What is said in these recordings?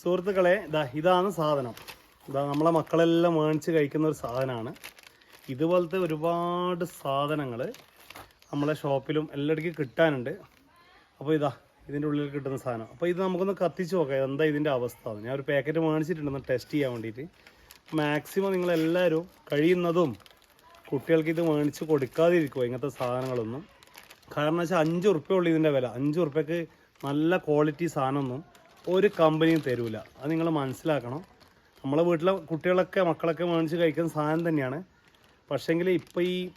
സുഹൃത്തുക്കളെ ഇതാ ഇതാണ് സാധനം. ഇതാ നമ്മളെ മക്കളെല്ലാം മേടിച്ച് കഴിക്കുന്ന ഒരു സാധനമാണ്. ഇതുപോലത്തെ ഒരുപാട് സാധനങ്ങൾ നമ്മളെ ഷോപ്പിലും എല്ലായിടക്കും കിട്ടാനുണ്ട്. അപ്പോൾ ഇതാ ഇതിന്റെ ഉള്ളിൽ കിട്ടുന്ന സാധനം. അപ്പോൾ ഇത് നമുക്കൊന്ന് കത്തിച്ച് നോക്കാം. എന്താ ഇതിന്റെ അവസ്ഥ ഞാൻ ഒരു പാക്കറ്റ് മേടിച്ചിട്ടുണ്ടെന്ന് ടെസ്റ്റ് ചെയ്യാൻ വേണ്ടിയിട്ട്. മാക്സിമം നിങ്ങളെല്ലാവരും കഴിയുന്നതും കുട്ടികൾക്ക് ഇത് മേടിച്ച് കൊടുക്കാതിരിക്കുമോ ഇങ്ങനത്തെ സാധനങ്ങളൊന്നും. കാരണം വെച്ചാൽ അഞ്ച് ഉറുപ്പ്യ ഇതിന്റെ വില. അഞ്ച് ഉറുപ്പ്യക്ക് നല്ല ക്വാളിറ്റി സാധനമൊന്നും ഒരു കമ്പനിയും തരൂല. അത് നിങ്ങൾ മനസ്സിലാക്കണം. നമ്മളെ വീട്ടിലെ കുട്ടികളൊക്കെ മക്കളൊക്കെ മേടിച്ച് കഴിക്കുന്ന സാധനം തന്നെയാണ്. പക്ഷേങ്കിൽ ഇപ്പോൾ ഈ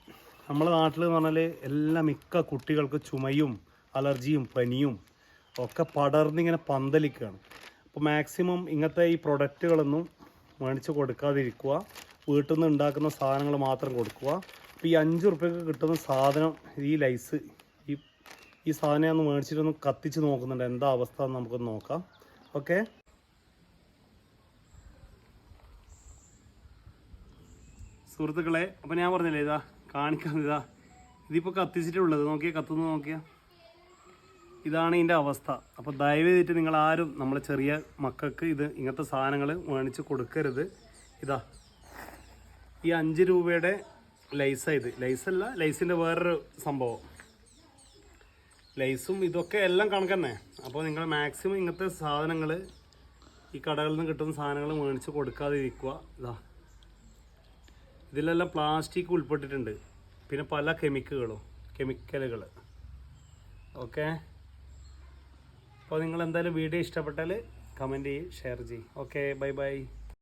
നമ്മളെ നാട്ടിൽ എന്ന് പറഞ്ഞാൽ എല്ലാ മിക്ക കുട്ടികൾക്ക് ചുമയും അലർജിയും പനിയും ഒക്കെ പടർന്നിങ്ങനെ പന്തലിക്കുകയാണ് അപ്പോൾ മാക്സിമം ഇങ്ങനത്തെ ഈ പ്രൊഡക്റ്റുകളൊന്നും മേടിച്ച് കൊടുക്കാതിരിക്കുക. വീട്ടിൽ നിന്ന് ഉണ്ടാക്കുന്ന സാധനങ്ങൾ മാത്രം കൊടുക്കുക. അപ്പോൾ ഈ അഞ്ച് ഉറുപ്പ്യക്ക് കിട്ടുന്ന സാധനം ഈ ലൈസ് ഈ സാധനം ഒന്ന് മേടിച്ചിട്ടൊന്ന് കത്തിച്ച് നോക്കുന്നുണ്ട്. എന്താ അവസ്ഥ എന്ന് നോക്കാം. ഓക്കെ സുഹൃത്തുക്കളെ അപ്പം ഞാൻ പറഞ്ഞില്ലേ ഇതാ കാണിക്കാൻ ഇതാ. ഇതിപ്പോ കത്തിച്ചിട്ടുള്ളത്. നോക്കിയാ കത്തുന്നു നോക്കിയാ. ഇതാണ് ഇതിന്റെ അവസ്ഥ. അപ്പോൾ ദയവ് ചെയ്തിട്ട് നിങ്ങൾ ആരും നമ്മളെ ചെറിയ മക്കൾക്ക് ഇത് ഇങ്ങനത്തെ സാധനങ്ങൾ മേടിച്ച് കൊടുക്കരുത്. ഇതാ. ഈ അഞ്ച് രൂപയുടെ ലൈസ ഇത്. ലൈസല്ല ലൈസിന്റെ വേറൊരു സംഭവം. ലൈസും ഇതൊക്കെ എല്ലാം കണക്കന്നെ. അപ്പോൾ നിങ്ങൾ മാക്സിമം ഇങ്ങനത്തെ സാധനങ്ങൾ ഈ കടകളിൽ നിന്ന് കിട്ടുന്ന സാധനങ്ങൾ മേടിച്ച് കൊടുക്കാതിരിക്കുക. ഇതാ. ഇതിലെല്ലാം പ്ലാസ്റ്റിക് ഉൾപ്പെട്ടിട്ടുണ്ട്. പിന്നെ പല കെമിക്കുകളും കെമിക്കലുകൾ ഓക്കെ? അപ്പോൾ നിങ്ങൾ എന്തായാലും വീഡിയോ ഇഷ്ടപ്പെട്ടാൽ കമന്റ് ചെയ്യും ഷെയർ ചെയ്യും. Okay bye bye.